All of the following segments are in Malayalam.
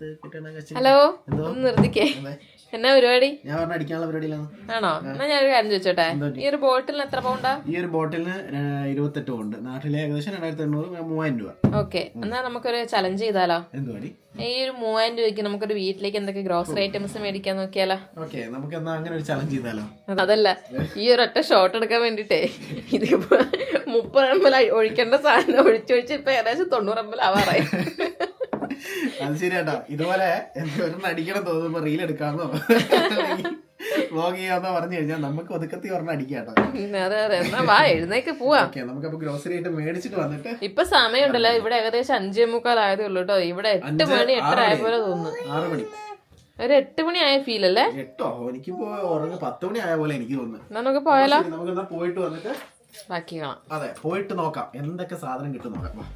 ഹലോ? നിർത്തിക്കേ. എന്നാ പരിപാടി? ഞാൻ പറഞ്ഞ അടിക്കാനുള്ള പരിപാടിയിലാണ്? ആണോ? എന്നാ ഞാനൊരു കാര്യം ചോദിച്ചോട്ടെ. ഈ ഒരു ബോട്ടിലിന് എത്ര പൗണ്ടാ? ഈ ഒരു ബോട്ടിലിന് ഇരുപത്തെട്ട് പൗണ്ട്. നാട്ടിലെ ഏകദേശം രണ്ടായിരത്തി എണ്ണൂറ് മൂവായിരം രൂപ. ഓക്കെ. എന്നാ നമുക്കൊരു ചലഞ്ച് ചെയ്താലോ? ഈ ഒരു മൂവായിരം രൂപയ്ക്ക് നമുക്കൊരു വീട്ടിലേക്ക് എന്തൊക്കെ ഗ്രോസറി ഐറ്റംസ് മേടിക്കാൻ നോക്കിയാലോ? ഓക്കെ നമുക്ക് എന്നാ അങ്ങനെ ഒരു ചലഞ്ച് ചെയ്താലോ? അതല്ല. ഈ ഒരു ഒറ്റ ഷോട്ട് എടുക്കാൻ വേണ്ടിട്ടേ ഇതിപ്പോ മുപ്പത് എം എൽ ഒഴിക്കേണ്ട സാധനം ഒഴിച്ചൊഴിച്ച് ഇപ്പൊ ഏകദേശം തൊണ്ണൂറ് എം എൽ ആവാറായി. അത് ശരിയാട്ടോ. ഇതുപോലെ ഒരെണ്ണം അടിക്കണം തോന്നുമ്പോ റീൽ എടുക്കാന്നോ വ്ലോഗ് ചെയ്യാന്നോ പറഞ്ഞു കഴിഞ്ഞാൽ നമുക്ക് ഒതുക്കത്തി പറഞ്ഞ അടിക്കാട്ടോ. അതെ അതെ. എന്നാ വാ എഴുന്നേക്ക് പോവാ. നമുക്കപ്പോ ഗ്രോസറി ആയിട്ട് മേടിച്ചിട്ട് വന്നിട്ട് ഇപ്പൊ സമയമുണ്ടല്ലോ. ഇവിടെ ഏകദേശം അഞ്ചേ മുക്കാൽ ആയതേ ഉള്ളൂ കേട്ടോ ഇവിടെ എട്ട് മണി എട്ടര ആയ പോലെ തോന്നുന്നു. ആറ് മണി. ഒരു എട്ട് മണി ആയ ഫീൽ അല്ലേ? എട്ടോ? എനിക്കിപ്പോ ഉറങ്ങ് പത്ത് മണി ആയ പോലെ എനിക്ക് തോന്നുന്നു. നമുക്ക് പോയാലോ? നമുക്ക് പോയിട്ട് വന്നിട്ട് ബാക്കി കാണാം. അതെ പോയിട്ട് നോക്കാം. എന്തൊക്കെ സാധനം കിട്ടും നോക്കാം.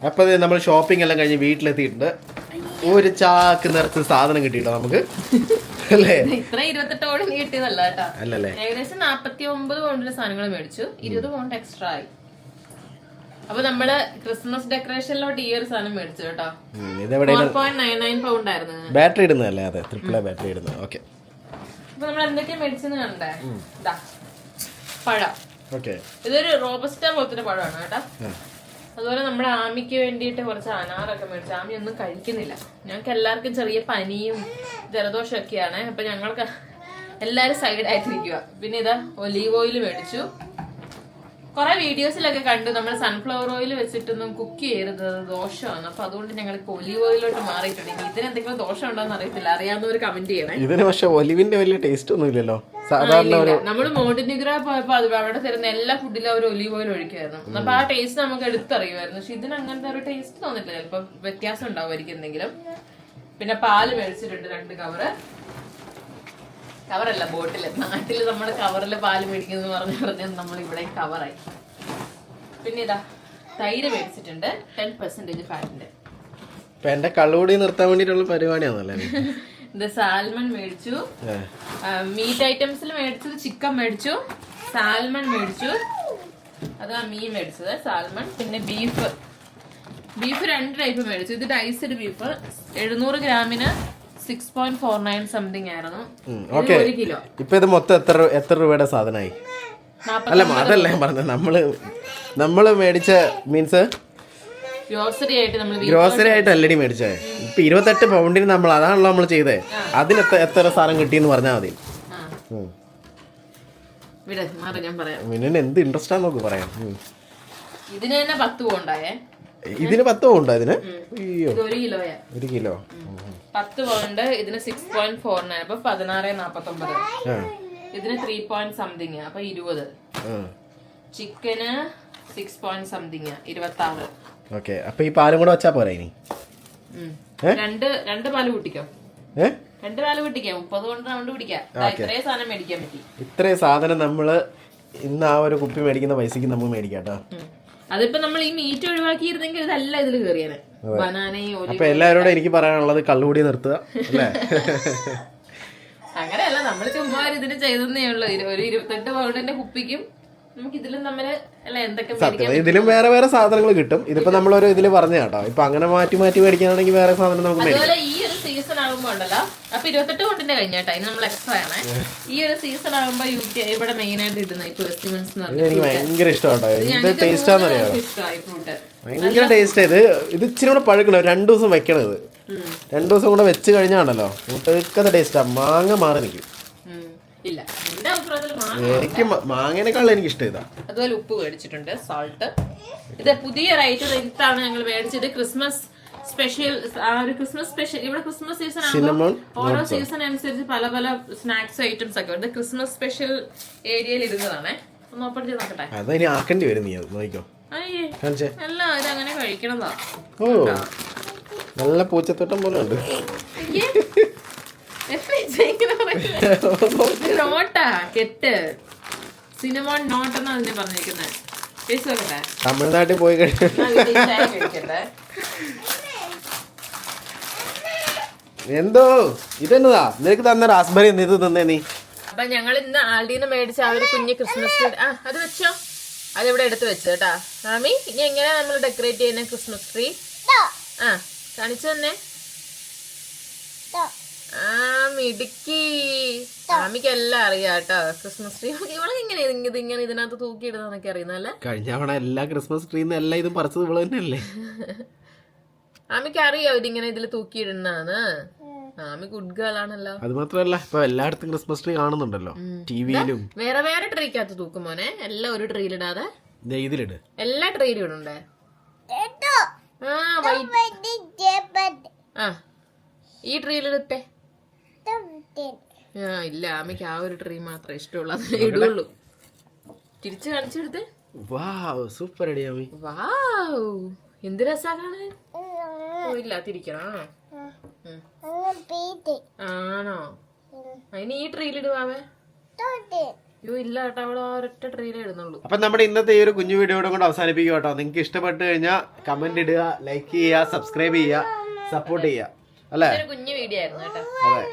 വാ. അപ്പൊ നമ്മൾ ഷോപ്പിംഗ് എല്ലാം കഴിഞ്ഞ് വീട്ടിലെത്തിയിട്ടുണ്ട്. ഒരു ചാക്ക് നിറച്ച് സാധനം കിട്ടിയിട്ടോ നമുക്ക്? അല്ലേ? ഇത്ര ഇരുപത്തെട്ട് പൗണ്ട് കിട്ടിയതല്ല കേട്ടോ. അല്ലല്ലേ. ഏകദേശം നാപ്പത്തി ഒമ്പത് പൗണ്ടിന്റെ സാധനങ്ങൾ മേടിച്ചു. ഇരുപത് പൗണ്ട് എക്സ്ട്രാ ആയി. അപ്പൊ നമ്മൾ ക്രിസ്മസ് ഡെക്കറേഷനിലോട്ട് ഈ ഒരു സാധനം മേടിച്ചു കേട്ടോ. പൗണ്ട് ആയിരുന്നു ബാറ്ററി ഇടുന്നതല്ലേ അതെ? ട്രിപ്പിൾ എ ബാറ്ററി ഇടുന്നത്. ഓക്കെ അപ്പൊ നമ്മൾ എന്തൊക്കെയാ മേടിച്ചെന്ന് കണ്ടേ? പഴം. ഇതൊരു റോബസ്റ്റ പോലത്തെ പഴമാണ് കേട്ടോ. അതുപോലെ നമ്മുടെ ആമിക്ക് വേണ്ടിയിട്ട് കുറച്ച് അനാറൊക്കെ മേടിച്ചു. ആമി ഒന്നും കഴിക്കുന്നില്ല. ഞങ്ങൾക്ക് എല്ലാവർക്കും ചെറിയ പനിയും ജലദോഷം ഒക്കെയാണ് അപ്പൊ ഞങ്ങൾക്ക് എല്ലാരും സൈഡ് ആയിട്ടിരിക്കുക പിന്നെ ഇതാ ഒലീവ് ഓയിൽ മേടിച്ചു. കുറെ വീഡിയോസിലൊക്കെ കണ്ടു. നമ്മൾ സൺഫ്ലവർ ഓയിൽ വെച്ചിട്ടൊന്നും കുക്ക് ചെയ്യരുത്. ദോഷമാണ്. അപ്പൊ അതുകൊണ്ട് ഞങ്ങൾ ഒലിവ് ഓയിലോട്ട് മാറിയിട്ടുണ്ട്. ഇനി ഇതിന് എന്തെങ്കിലും ദോഷം ഉണ്ടോ എന്ന് അറിയത്തില്ല. അറിയാവുന്നവർ കമന്റ് ചെയ്യണേ. ഇതിന് പക്ഷെ ഒലിവിന്റെ വലിയ ടേസ്റ്റ് ഒന്നും ഇല്ലല്ലോ. നമ്മൾ മോണ്ടിനിഗ്ര പോയപ്പോ അത് അവിടെ തരുന്ന എല്ലാ ഫുഡിലും അവർ ഒലീവ് ഓയിൽ ഒഴിക്കുമായിരുന്നു. അപ്പൊ ആ ടേസ്റ്റ് നമുക്ക് എടുത്തറിയുമായിരുന്നു. പക്ഷെ ഇതിന് അങ്ങനത്തെ ഒരു ടേസ്റ്റ് തോന്നിട്ടില്ല ചിലപ്പോ വ്യത്യാസം ഉണ്ടാവുമായിരിക്കും എന്തെങ്കിലും. പിന്നെ പാൽ മേടിച്ചിട്ടുണ്ട് രണ്ട് കവറ് കവറല്ല ബോട്ടിൽ. നാട്ടിൽ നമ്മൾ കവറിൽ പാൽ മേടിക്കുന്നു പറഞ്ഞു പറഞ്ഞ് നമ്മൾ ഇവിടെ കവറായി പിന്നെ ഇതാ തൈര് മേടിച്ചിട്ടുണ്ട്. ടെൻ പെർസെന്റേജ് ഫാറ്റിന്റെ ഇപ്പൊ എന്റെ കള്ളുകൂടി നിർത്താൻ വേണ്ടിട്ടുള്ള പരിപാടിയാണല്ലേ ഇത്? സാൽമൺ മേടിച്ചു. മീറ്റ് ഐറ്റംസിൽ മേടിച്ചത് ചിക്കൻ മേടിച്ചു. സാൽമൺ മേടിച്ചു. അതാ മീൻ മേടിച്ചത് സാൽമൺ. പിന്നെ ബീഫ് ബീഫ് രണ്ട് ടൈപ്പ് മേടിച്ചു. ഇത് ഡൈസ്ഡ് ബീഫ് എഴുന്നൂറ് ഗ്രാമിന് six point four nine something ആയിരുന്നു. ഓക്കെ. ഒരു കിലോ. ഇപ്പൊ ഇത് മൊത്തം എത്ര എത്ര രൂപയുടെ സാധനമായി? അല്ല അതല്ല ഞാൻ പറഞ്ഞത്. നമ്മൾ നമ്മൾ മേടിച്ച മീൻസ് ഗ്രോസറി ആയിട്ട് നമ്മൾ ഗ്രോസറി ആയിട്ട് അല്ലടി മേടിച്ചേ. ഇപ്പൊ ഇരുപത്തെട്ട് പൗണ്ടിന് നമ്മൾ അതാണല്ലോ നമ്മൾ ചെയ്തേ. അതിന് എത്ര എത്ര സാധനം കിട്ടിയെന്ന് പറഞ്ഞാൽ മതി. ഞാൻ പറയാം. മിന്നിന് എന്ത് ഇൻട്രസ്റ്റ് ആണെന്ന് നോക്ക് പറയാം. ഇതിന് തന്നെ പത്ത് പോണ്ടായേ ഇതിന് പത്ത് പൗണ്ടോ ഇതിന്? അയ്യോ. ഒരു കിലോയാ. ഒരു കിലോ. പത്ത് പൗണ്ട് ഇതിന് സിക്സ് പോയിന്റ് ഫോർ നയൻ അപ്പൊ പതിനാറ് നാപ്പത്തി ഒമ്പത് ആ. ഇതിന് ത്രീ പോയിന്റ് സംതിങ് അപ്പൊ ഇരുപത്. ചിക്കന് സിക്സ് പോയിന്റ് സംതിങ് ഇരുപത്തി ആറ് ഓക്കെ. അപ്പൊ ഈ പാലും കൂടെ വെച്ചാ പോരാ ഇനി? രണ്ട് രണ്ട് പാൽ കുട്ടിക്കോ രണ്ട് പാൽ കുട്ടിക്കാം മുപ്പത് കൊണ്ട് റൗണ്ട് പിടിക്കാം ഇത്രയും സാധനം മേടിക്കാൻ പറ്റി. ഇത്രയും സാധനം നമ്മൾ ഇന്ന് ആ ഒരു കുപ്പി മേടിക്കുന്ന പൈസക്ക് നമുക്ക് മേടിക്കാം കേട്ടോ. അതിപ്പോ നമ്മൾ ഈ മീറ്റ് ഒഴിവാക്കിയിരുന്നെങ്കിൽ ഇതല്ല ഇതിൽ കയറിയാണ് ബനാനയും അപ്പൊ എല്ലാവരോടും എനിക്ക് പറയാനുള്ളത് കള്ളുകൂടി നിർത്തുക അല്ലേ? അങ്ങനെയല്ല നമ്മൾ ചുമ്മാ ഇതിന് ചെയ്തെന്നേ ഉള്ളൂ. ഒരു ഇരുപത്തെട്ട് പൗണ്ടിന്റെ കുപ്പിക്കും സത്യം. ഇതിലും വേറെ വേറെ സാധനങ്ങൾ കിട്ടും. ഇതിപ്പോ നമ്മളൊരു ഇതിൽ പറഞ്ഞ കേട്ടോ. ഇപ്പൊ അങ്ങനെ മാറ്റി മാറ്റി മേടിക്കാനാണെങ്കിൽ വേറെ സാധനം നമുക്ക് അതുപോലെ ഈ ഒരു സീസൺ ആകുമ്പോ ഉണ്ടല്ലോ അപ്പൊ ഇരുപത്തെട്ട് കൊണ്ടിന്റെ കഴിഞ്ഞാട്ടോ ഇനി നമ്മൾ എക്സ്ട്രാ ആണ്. ഈ ഒരു സീസൺ ആകുമ്പോ യു കെ ഇവിടെ മെയിൻ ആയിട്ട് ഇടുന്ന ഇപ്പൊ എന്ന് ഇത് എനിക്ക് ഭയങ്കര ഇഷ്ടമാട്ടോ എന്ത് അറിയാമോ? ഇഷ്ടമായി ഫ്രൂട്ട് ഭയങ്കര ടേസ്റ്റ് ഇത്. ഇത് ഇച്ചിരി കൂടെ പഴുക്കണം രണ്ടു ദിവസം വെക്കണം ഇത്. രണ്ടു ദിവസം കൂടെ വെച്ച് കഴിഞ്ഞാണല്ലോ. ടേസ്റ്റ് ടേസ്റ്റാ മാങ്ങ മാറി നിൽക്കും. ഇല്ല. എനിക്ക് മാങ്ങേനേക്കാളും എനിക്ക് ഇഷ്ടം ഇതാ. അതുപോലെ ഉപ്പ് മേടിച്ചിട്ടുണ്ട് സാൾട്ട് ഇത് പുതിയ റൈറ്റ് ഇതാണ് ഞങ്ങൾ മേടിച്ചത്. ക്രിസ്മസ് സ്പെഷ്യൽ ഒരു ക്രിസ്മസ് സ്പെഷ്യൽ ഇവിടെ ക്രിസ്മസ് സീസൺ ആണ് ആകുമ്പോൾ ഓരോ സീസൺ അനുസരിച്ച് പല പല സ്നാക്സ് ഐറ്റംസ് ഒക്കെ ഉണ്ട്. ക്രിസ്മസ് സ്പെഷ്യൽ ഏരിയയിൽ ഇരുന്നതാണേ ഒന്ന് ഓപ്പൺ ചെയ്ത് നോക്കട്ടെ. അതാ ഇനി ആക്കേണ്ടി വരും നീ അത് നോക്കിക്കോ. അയ്യേ. അല്ല ഇത് അങ്ങനെ കഴിക്കണതാ. ഓ നല്ല പൂച്ചത്തോട്ടം പോലെ ഉണ്ട് അയ്യേ എത്ര ഇങ്ങനെ പറയുന്നത്? ഇത് നോട്ടാ കെട്ട്. സിനിമോൺ നോട്ട് എന്നാണ് അതിനെ പറഞ്ഞിരിക്കുന്നത് ടേസ്റ്റ് തമിഴ്നാട്ടിൽ പോയി കഴിക്കട്ടെ. എന്തോ? ഇതെന്നതാ? നിനക്ക് തന്ന റാസ്ബെറി ഇത് തന്നേ നീ. അപ്പൊ ഞങ്ങൾ ഇന്ന് ആൾഡീന്ന് മേടിച്ച ആ ഒരു കുഞ്ഞ് ക്രിസ്മസ് ട്രീ ആ അത് വെച്ചോ. അതിവിടെ എടുത്ത് വെച്ചു കേട്ടാ. മാമി ഇനി എങ്ങനെയാ നമ്മൾ ഡെക്കറേറ്റ് ചെയ്യുന്ന ക്രിസ്മസ് ട്രീ ആ കാണിച്ചു തന്നെ. ആ മിടുക്കി. ആമിക്ക് എല്ലാം അറിയാം കേട്ടോ ക്രിസ്മസ് ട്രീ ഇവളെ ഇങ്ങനെ ഇത് ഇങ്ങനെ ഇതിനകത്ത് തൂക്കിയിടുന്നതൊക്കെ അറിയുന്നല്ലേ കഴിഞ്ഞ തവണ എല്ലാ ക്രിസ്മസ് ട്രീന്ന് എല്ലാം ഇതും പറിച്ചത് ഇവൾ തന്നെയല്ലേ? ആമിക്ക് അറിയാം ഇതിങ്ങനെ ഇതിൽ തൂക്കിയിടുന്നാന്ന് ആമി ഗുഡ് ഗേൾ ആണല്ലോ. അത് മാത്രമല്ല ഇപ്പൊ എല്ലായിടത്തും ക്രിസ്മസ് ട്രീ കാണുന്നുണ്ടല്ലോ. ടിവിയിലും വേറെ വേറെ ട്രീക്കകത്ത് തൂക്കും മോനെ. എല്ലാം ഒരു ട്രീയിലിടാതെ ഇതിലിട്. എല്ലാ ട്രീയിലും ഇടണ്ടേ? ആ വൈറ്റ് ആ ഈ ട്രീയിലിട്ടെ ആ ഇല്ല ആമയ്ക്ക് ആ ഒരു ട്രീ മാത്രമേ ഇഷ്ടമുള്ളൂ. അതിലേ ഇടുള്ളൂ. തിരിച്ചു കാണിച്ചെടുത്തേ വാവ് സൂപ്പർ അടി അമ്മ വാവ് എന്ത് രസാ കാണാൻ? ഓ ഇല്ല തിരിക്കണം ആണോ? അതിന് ഈ ട്രീയിൽ അയ്യോ ഇല്ല കേട്ടോ അവിടെ ആ ഒരൊറ്റ ട്രീയിലേ ഇടുന്നുള്ളൂ. അപ്പൊ നമ്മുടെ ഇന്നത്തെ ഈ ഒരു കുഞ്ഞു വീഡിയോ കൂടെ കൊണ്ട് അവസാനിപ്പിക്കുക കേട്ടോ. നിങ്ങൾക്ക് ഇഷ്ടപ്പെട്ട് കഴിഞ്ഞാൽ കമന്റ് ഇടുക ലൈക്ക് ചെയ്യുക സബ്സ്ക്രൈബ് ചെയ്യുക സപ്പോർട്ട് ചെയ്യുക. അല്ലേ? ഒരു കുഞ്ഞു വീഡിയോ ആയിരുന്നു കേട്ടോ. അതെ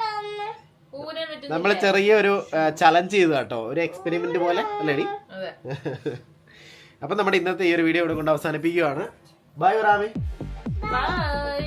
നമ്മൾ ചെറിയൊരു ചലഞ്ച് ചെയ്തു കേട്ടോ. ഒരു എക്സ്പെരിമെന്റ് പോലെ അല്ലേടി? അപ്പൊ നമ്മുടെ ഇന്നത്തെ ഈ ഒരു വീഡിയോ ഇവിടെ കൊണ്ട് അവസാനിപ്പിക്കുകയാണ് ബൈ റാമി ബൈ